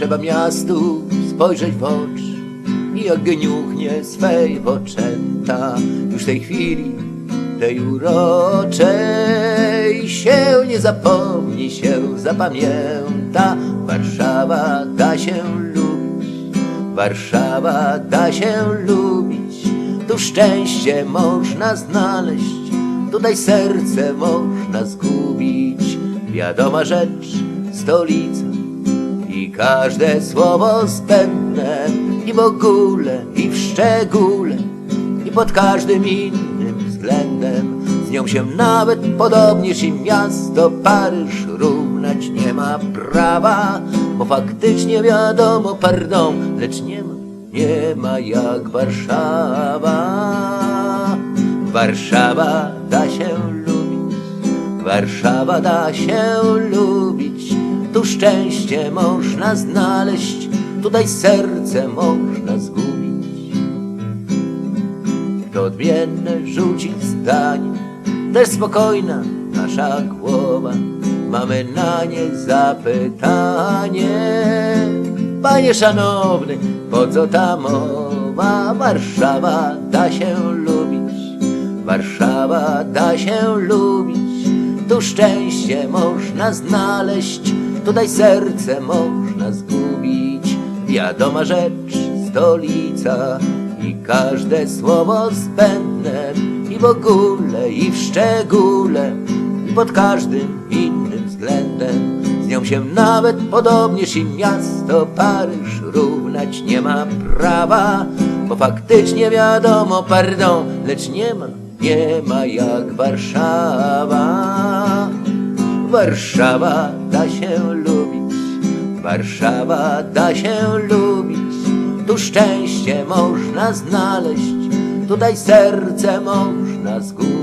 Trzeba miastu spojrzeć w oczy i jak gniuchnie swej poczęta już tej chwili, tej uroczej się nie zapomni, się zapamięta. Warszawa da się lubić, Warszawa da się lubić. Tu szczęście można znaleźć, tutaj serce można zgubić. Wiadoma rzecz, stolica i każde słowo zbędne i w ogóle, i w szczególe, i pod każdym innym względem. Z nią się nawet podobnież i miasto Paryż równać nie ma prawa, bo faktycznie wiadomo, pardon, lecz nie ma, nie ma jak Warszawa. Warszawa da się lubić, Warszawa da się lubić, tu szczęście można znaleźć, tutaj serce można zgubić. To odmienne rzucić zdanie, też spokojna nasza głowa, mamy na nie zapytanie. Panie szanowny, po co ta mowa? Warszawa da się lubić, Warszawa da się lubić, tu szczęście można znaleźć, tutaj serce można zgubić. Wiadoma rzecz, stolica i każde słowo zbędne i w ogóle, i w szczególe, i pod każdym innym względem. Z nią się nawet podobnież i miasto Paryż równać nie ma prawa, bo faktycznie wiadomo, pardon, lecz nie ma, nie ma jak Warszawa. Warszawa da się Warszawa da się lubić, tu szczęście można znaleźć, tutaj serce można zgubić.